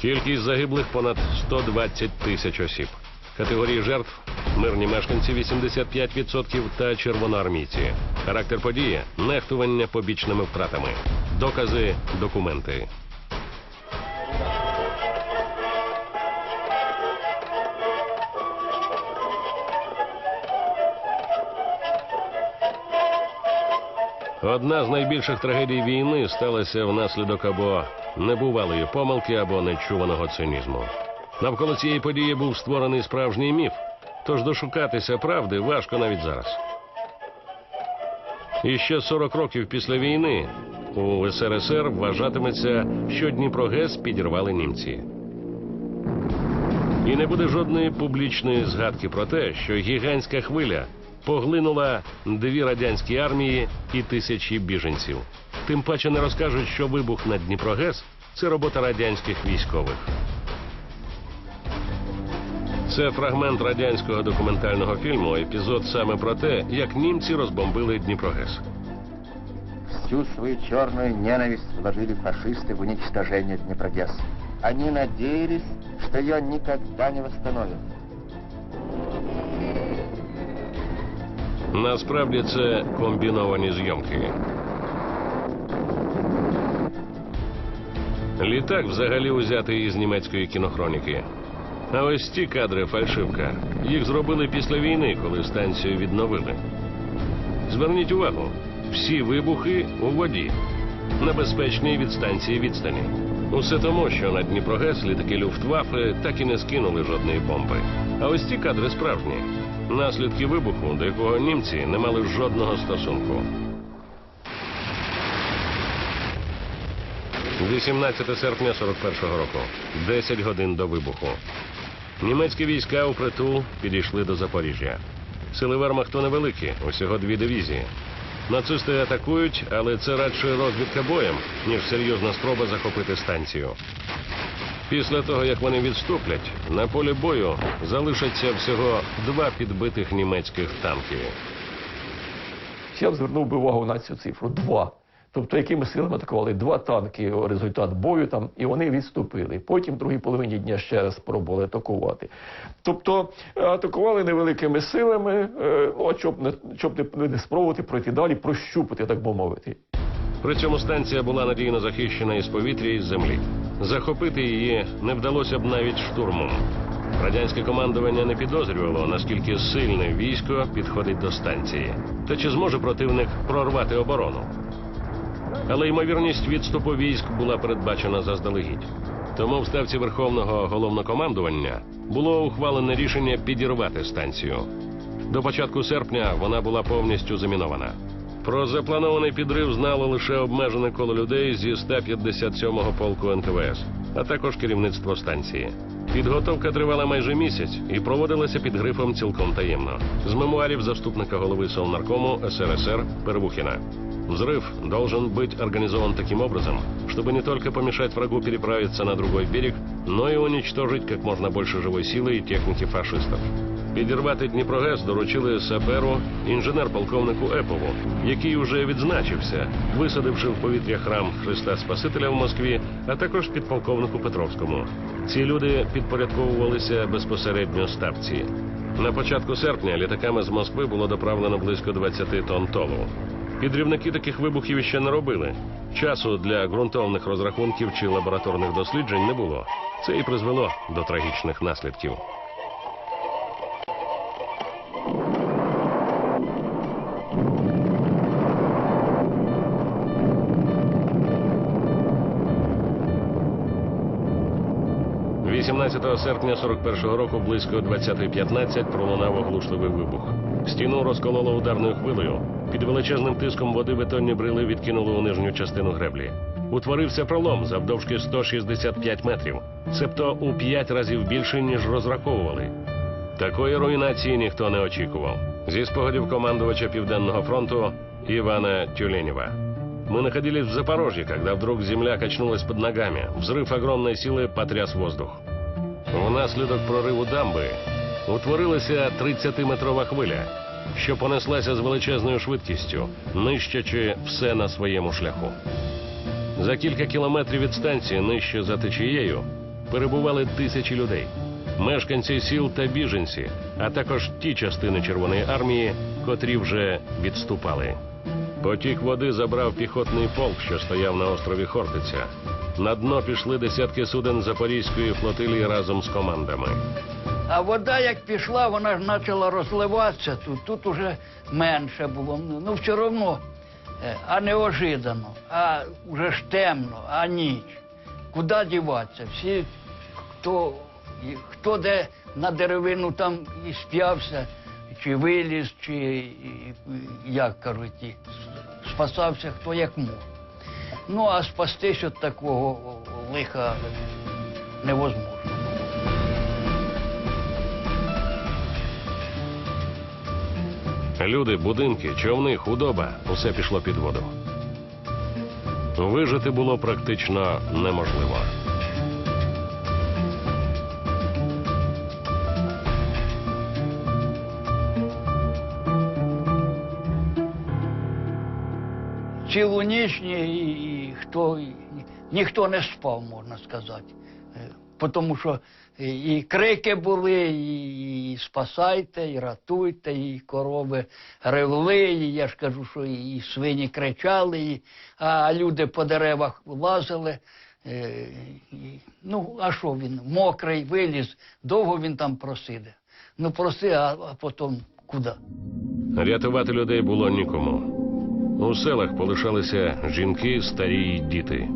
Кількість загиблих понад 120 тисяч осіб. Категорії жертв мирні мешканці 85% та червоноармійці. Характер події нехтування побічними втратами. Докази, документи. Одна з найбільших трагедій війни сталася внаслідок або небувалої помилки, або нечуваного цинізму. Навколо цієї події був створений справжній міф, тож дошукатися правди важко навіть зараз. І ще 40 років після війни у СРСР вважатиметься, що Дніпрогес підірвали німці. І не буде жодної публічної згадки про те, що гігантська хвиля поглинула дві радянські армії і тисячі біженців. Тим паче не розкажуть, що вибух на Дніпрогес це робота радянських військових. Це фрагмент радянського документального фільму, епізод саме про те, як німці розбомбили Дніпрогес. Всю свою черную ненависть вложили фашисты в уничтожение Днепрогесса. Они надеялись, что ее никогда не восстановят. Насправді це комбіновані зйомки. Літак взагалі узятий із німецької кінохроніки. А ось ці кадри фальшивка. Їх зробили після війни, коли станцію відновили. Зверніть увагу, всі вибухи у воді на безпечній від станції відстані. Усе тому, що на Дніпрогес літаки Люфтваффе так і не скинули жодної бомби. А ось ці кадри справжні. Наслідки вибуху, до якого німці не мали жодного стосунку. 18 серпня 41-го року, 10 годин до вибуху. Німецькі війська у притул підійшли до Запоріжжя. Сили Вермахту невеликі, усього дві дивізії. Нацисти атакують, але це радше розвідка боєм, ніж серйозна спроба захопити станцію. Після того, як вони відступлять, на полі бою залишаться всього два підбитих німецьких танки. Я б звернув би увагу на цю цифру два. Тобто, якими силами атакували два танки, результат бою там, і вони відступили. Потім в другій половині дня ще раз спробували атакувати. Тобто е, атакували невеликими силами, е, ну, а щоб не, щоб не, не спробувати пройти далі, прощупати, так би мовити. При цьому станція була надійно захищена із повітря і з землі. Захопити її не вдалося б навіть штурмом. Радянське командування не підозрювало, наскільки сильне військо підходить до станції, та чи зможе противник прорвати оборону. Але ймовірність відступу військ була передбачена заздалегідь. Тому в ставці Верховного головнокомандування було ухвалене рішення підірвати станцію. До початку серпня вона була повністю замінована. Про запланований підрив знало лише обмежене коло людей зі 157-го полку НКВС, а також керівництво станції. Підготовка тривала майже місяць і проводилася під грифом цілком таємно. З мемуарів заступника голови Совнаркому СРСР Первухина. Взрыв должен быть организован таким образом, чтобы не только помешать врагу переправиться на другой берег, но и уничтожить как можно больше живой силы и техники фашистов. Підірвати Дніпрогес доручили саперу інженер-полковнику Епову, який уже відзначився, висадивши в повітря храм Христа Спасителя в Москві, а також підполковнику Петровському. Ці люди підпорядковувалися безпосередньо ставці. На початку серпня літаками з Москви було доправлено близько 20 тонн толу. Підрівники таких вибухів іще не робили. Часу для ґрунтовних розрахунків чи лабораторних досліджень не було. Це і призвело до трагічних наслідків. – 18 серпня 41-го року близько 20.15 пролунав оглушливий вибух. Стіну розкололо ударною хвилею. Під величезним тиском води бетонні брили відкинули у нижню частину греблі. Утворився пролом завдовжки 165 метрів, себто у 5 разів більше, ніж розраховували. Такої руйнації ніхто не очікував. Зі спогадів командувача Південного фронту Ивана Тюленева. Мы находились в Запорожье, когда вдруг земля качнулась под ногами. Взрыв огромной силы потряс воздух. Внаслідок прориву дамби утворилася 30-метрова хвиля, що понеслася з величезною швидкістю, нищачи все на своєму шляху. За кілька кілометрів від станції нижче за течією перебували тисячі людей, мешканці сіл та біженці, а також ті частини Червоної армії, котрі вже відступали. Потік води забрав піхотний полк, що стояв на острові Хортиця. На дно пішли десятки суден Запорізької флотилії разом з командами. А вода як пішла, вона ж почала розливатися тут. Тут уже менше було. Ну, все одно, е, а неожиданно, а вже ж темно, а ніч. Куди діватися? Всі, хто, хто де на деревину там і сп'явся, чи виліз, чи як кажуть, спасався хто як мог. Ну, а спастись від такого лиха невозможно. Люди, будинки, човни, худоба усе пішло під воду. Вижити було практично неможливо. Цілу ніч і, і хто, ніхто не спав, можна сказати. Е, Тому що і, крики були, і, і спасайте, і ратуйте, і корови ревли, і я ж кажу, що і, і свині кричали, і, а люди по деревах лазили. Е, і, ну, а що він? Мокрий, виліз, довго він там просиде. Ну, проси, а, а потім куди? Рятувати людей було нікому. У селах полишалися жінки, старі й діти.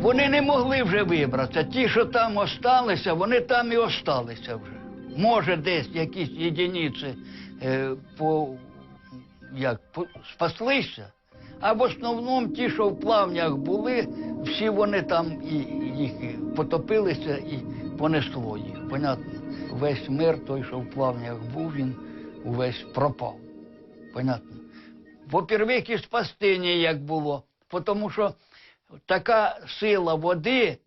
Вони не могли вже вибратися. Ті, що там осталися, вони там і осталися вже. Може, десь якісь єдиниці е, по, як, по, спаслися, а в основному ті, що в плавнях були, всі вони там і їх потопилися і понесло їх. Понятно, весь мир, той, що в плавнях був, він увесь пропав. Понятно. По-первих, і спасти ніяк було, тому що така сила води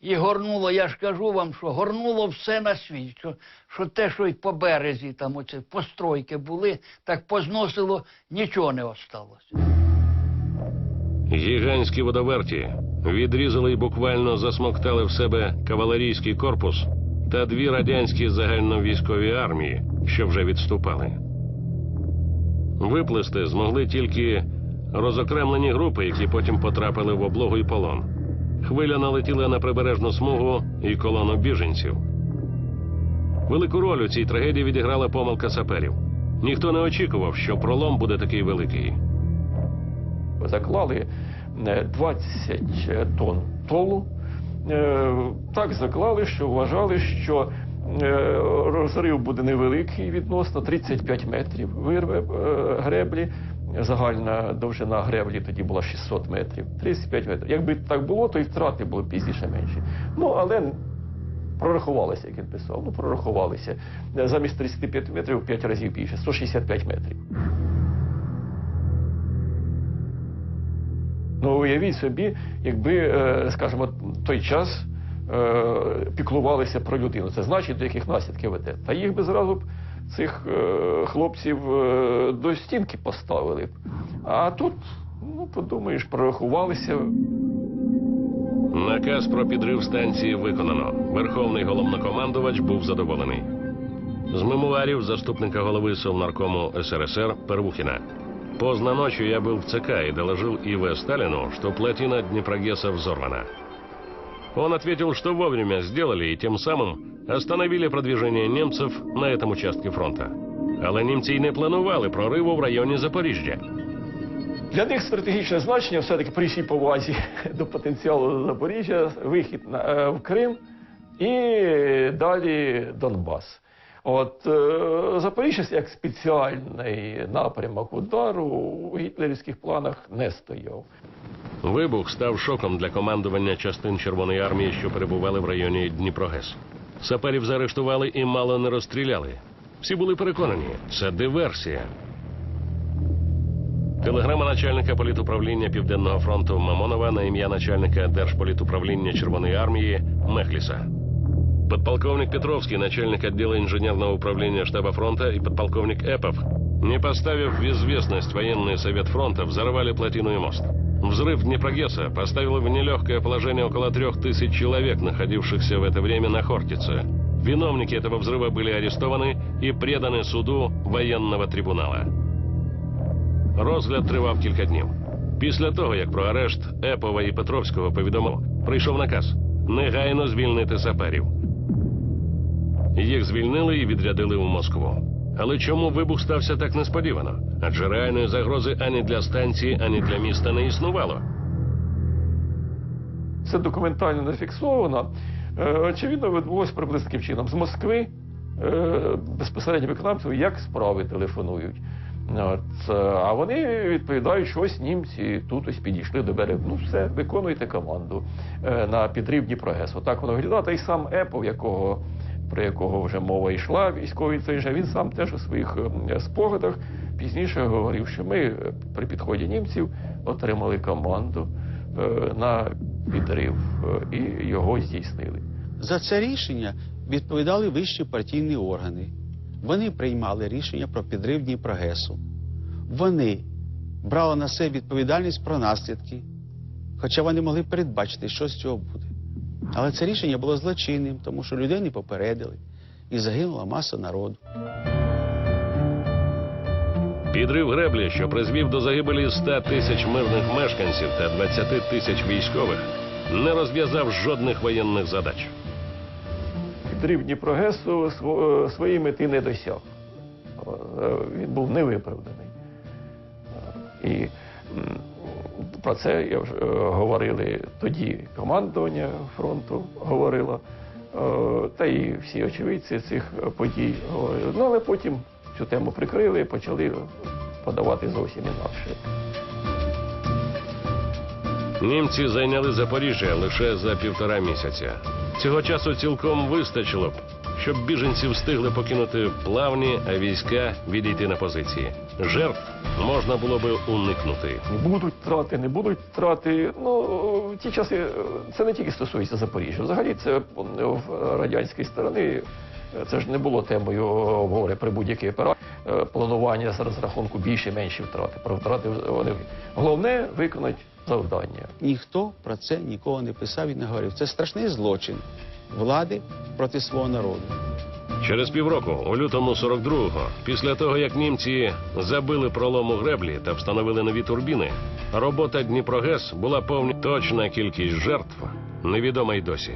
і горнуло, я ж кажу вам, що горнуло все на світ. Що, що те, що й по березі там оце постройки були, так позносило, нічого не осталося. Гігантські водоверті відрізали і буквально засмоктали в себе кавалерійський корпус та дві радянські загальновійськові армії, що вже відступали. Виплисти змогли тільки розокремлені групи, які потім потрапили в облогу і полон. Хвиля налетіла на прибережну смугу і колону біженців. Велику роль у цій трагедії відіграла помилка саперів. Ніхто не очікував, що пролом буде такий великий. заклали е, 20 тонн толу. Е, Так заклали, що вважали, що е, розрив буде невеликий відносно 35 метрів. Вирве е, греблі. Загальна довжина греблі тоді була 600 метрів, 35 метрів. Якби так було, то і втрати були пізніше менші. Ну, але прорахувалися, як він писав. Ну, прорахувалися. Е, Замість 35 метрів в 5 разів більше, 165 метрів. Ну, уявіть собі, якби, е, скажімо, той час е, піклувалися про людину. Це значить, до яких наслідків веде. Та їх би зразу б цих е, хлопців е, до стінки поставили б. А тут, ну, подумаєш, прорахувалися. Наказ про підрив станції виконано. Верховний головнокомандувач був задоволений. З мемуарів заступника головы Совнаркому СРСР Первухина. Поздно ночью я был в ЦК и доложил И.В. Сталину, что плотина Днепрогесса взорвана. Он ответил, что вовремя сделали и тем самым остановили продвижение немцев на этом участке фронта. Але німці й не планували прориву в районі Запоріжжя. Для них стратегічне значення все-таки при всій повазі до потенціалу Запоріжжя, вихід на, е, в Крим і далі Донбас. От е, Запоріжжя як спеціальний напрямок удару у гітлерівських планах не стояв. Вибух став шоком для командування частин Червоної армії, що перебували в районі Дніпрогес. Саперів заарештували і мало не розстріляли. Всі були переконані, це диверсія. Телеграма начальника політуправління Південного фронту Мамонова на ім'я начальника Держполітуправління Червоної армії Мехліса. Подполковник Петровский, начальник отдела инженерного управления штаба фронта, и подполковник Эпов, не поставив в известность военный совет фронта, взорвали плотину и мост. Взрыв Днепрогесса поставил в нелегкое положение около трех тысяч человек, находившихся в это время на Хортице. Виновники этого взрыва были арестованы и преданы суду военного трибунала. Розгляд тривав кілька днів. Після того, як про арешт Епова і Петровського повідомив, прийшов наказ негайно звільнити саперів. Їх звільнили і відрядили у Москву. Але чому вибух стався так несподівано? Адже реальної загрози ані для станції, ані для міста не існувало. Це документально не фіксовано. Е, Очевидно, відбулося приблизно таким чином. З Москви е, безпосередньо виконавців як справи телефонують. От, е, а вони відповідають, що ось німці тут ось підійшли до берега. Ну все, виконуйте команду на підрив Дніпрогесу. Так воно виглядає. Та й сам Епов, якого, про якого вже мова йшла, військовий цей же, він сам теж у своїх е, спогадах пізніше говорив, що ми е, при підході німців отримали команду е, на підрив е, і його здійснили. За це рішення відповідали вищі партійні органи. Вони приймали рішення про підрив Дніпрогесу. Вони брали на себе відповідальність про наслідки, хоча вони могли передбачити, що з цього буде. Але це рішення було злочинним, тому що людей не попередили і загинула маса народу. Підрив греблі, що призвів до загибелі 100 тисяч мирних мешканців та 20 тисяч військових, не розв'язав жодних воєнних задач. Підрив Дніпрогесу е, своєї мети не досяг. Е, Він був невиправданий. Е, І про це я вже е, говорили тоді командування фронту говорило, е, та і всі очевидці цих подій говорили. Ну, але потім цю тему прикрили і почали подавати зовсім інакше. Німці зайняли Запоріжжя лише за півтора місяця. Цього часу цілком вистачило б, щоб біженці встигли покинути плавні, а війська відійти на позиції. Жертв можна було би уникнути. Будуть втрати, не будуть втрати. Ну, в ті часи це не тільки стосується Запоріжжя. Взагалі, це е, в радянській сторони. е, Це ж не було темою обговорення при будь-якій операції. Е, Планування з розрахунку більше менші втрати. Про втрати вони головне виконати завдання. Ніхто про це нікого не писав і не говорив. Це страшний злочин влади проти свого народу. Через півроку, у лютому 42-го, після того як німці забили пролом у греблі та встановили нові турбіни, робота Дніпрогес була повні точна кількість жертв невідома й досі.